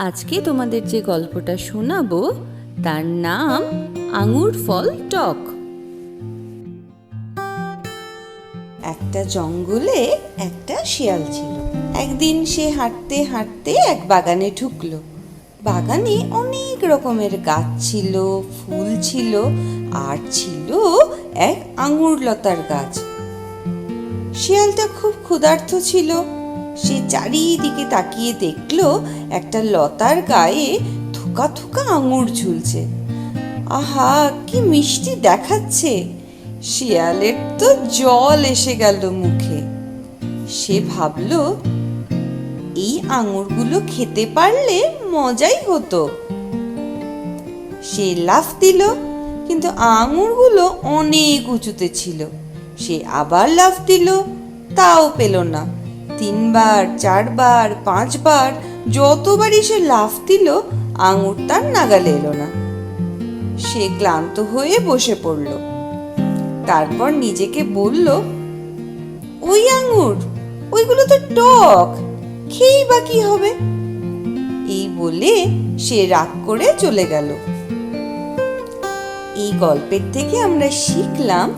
আজকে তোমাদের যে গল্পটা শোনাবো, তার নাম আঙুর ফল টক। একটা জঙ্গলে একটা শিয়াল ছিল। একদিন সে হাঁটতে হাঁটতে এক বাগানে ঢুকলো। বাগানে অনেক রকমের গাছ ছিল, ফুল ছিল, আর ছিল এক আঙুর লতার গাছ। শিয়ালটা খুব ক্ষুধার্ত ছিল। সে চারিদিকে তাকিয়ে দেখল একটা লতার গায়ে থোকা থোকা আঙুর ঝুলছে। আহা, কি মিষ্টি দেখাচ্ছে। শিয়ালের তো জল এসে গেল মুখে। সে ভাবলো, এই আঙুরগুলো খেতে পারলে মজাই হতো। সে লাফ দিল, কিন্তু আঙুরগুলো অনেক উঁচুতে ছিল। সে আবার লাফ দিল, তাও পেল না। তিনবার, চারবার, পাঁচবার, যতবারই সে লাফ দিল, আঙুর তার নাগালে এলো না। সে ক্লান্ত হয়ে বসে পড়ল। তারপর নিজেকে বলল, ওই আঙুর, ওইগুলো তো টক, খেয়েই বা কি হবে? এই বলে সে রাগ করে চলে গেল। এই গল্পের থেকে আমরা শিখলাম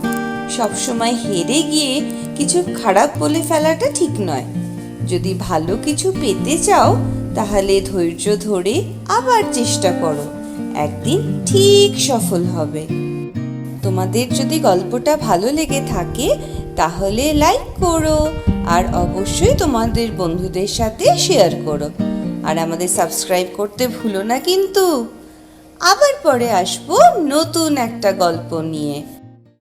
সবসময় হেরে গিয়ে কিছু খারাপ বলে ফেলাটা ঠিক নয়। যদি ভালো কিছু পেতে চাও, তাহলে ধৈর্য ধরে আবার চেষ্টা করো। একদিন ঠিক সফল হবে। তোমাদের যদি গল্পটা ভালো লেগে থাকে, তাহলে লাইক করো আর অবশ্যই তোমাদের বন্ধুদের সাথে শেয়ার করো। আর আমাদের সাবস্ক্রাইব করতে ভুলো না কিন্তু। আবার পরে আসব নতুন একটা গল্প নিয়ে।